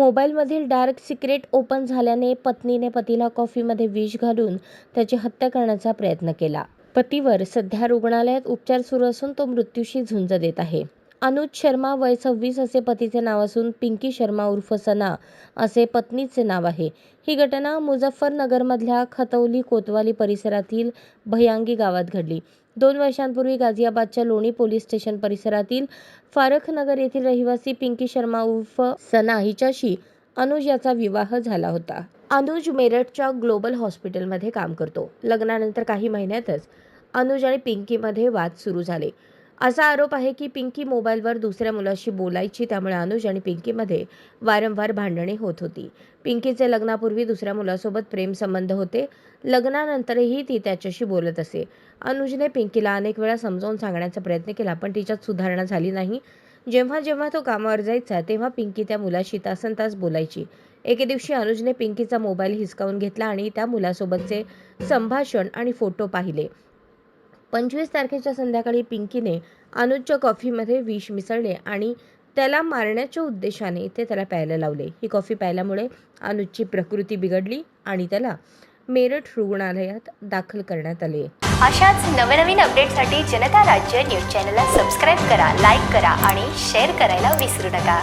मोबाईलमधील dark secret open झाल्याने पत्नीने पतीला कॉफीमध्ये विष घालून त्याची हत्या करण्याचा प्रयत्न केला. पतीवर सध्या रुग्णालयात उपचार सुरू असून तो मृत्यूशी झुंज देत आहे. अनुज शर्मा वय सव्वीस असे पतीचे नाव असून पिंकी शर्मा उर्फ सना असे पत्नीचे नाव आहे. ही घटना मुझफ्फरनगरमधल्या खतौली कोतवाली परिसरातील भयांगी गावात घडली. दोन वर्षांपूर्वी गाझियाबादच्या लोणी पोलीस स्टेशन परिसरातील फारखनगर येथील रहिवासी पिंकी शर्मा उर्फ सना हिच्याशी अनुज याचा विवाह झाला होता. अनुज मेरठच्या ग्लोबल हॉस्पिटलमध्ये काम करतो. लग्नानंतर काही महिन्यातच अनुज आणि पिंकीमध्ये वाद सुरू झाले. असा आरोप आहे की पिंकी मोबाईलवर दुसऱ्या मुलाशी बोलायची त्यामुळे अनुज आणि पिंकीमध्ये वारंवार भांडणे होत होती. पिंकीचे लग्नापूर्वी दुसऱ्या मुलासोबत प्रेमसंबंध होते. लग्नानंतरही ती त्याच्याशी बोलत असे. अनुजने पिंकीला अनेक वेळा समजावून सांगण्याचा प्रयत्न केला पण तिच्यात सुधारणा झाली नाही. जेव्हा जेव्हा तो कामावर जायचा तेव्हा पिंकी त्या मुलाशी तासन तास बोलायची. एके दिवशी अनुजने पिंकीचा मोबाईल हिसकावून घेतला आणि त्या मुलासोबतचे संभाषण आणि फोटो पाहिले. पंचवीस तारखेच्या संध्याकाळी पिंकीने अनुजच्या कॉफीमध्ये विष मिसळले आणि त्याला मारण्याच्या उद्देशाने ते त्याला प्यायला लावले. ही कॉफी प्यायल्यामुळे अनुजची प्रकृती बिघडली आणि त्याला मेरठ रुग्णालयात दाखल करण्यात आले. अशाच नवनवीन अपडेटसाठी जनता राज्य न्यूज चॅनलला सबस्क्राईब करा लाईक करा आणि शेअर करायला विसरू नका.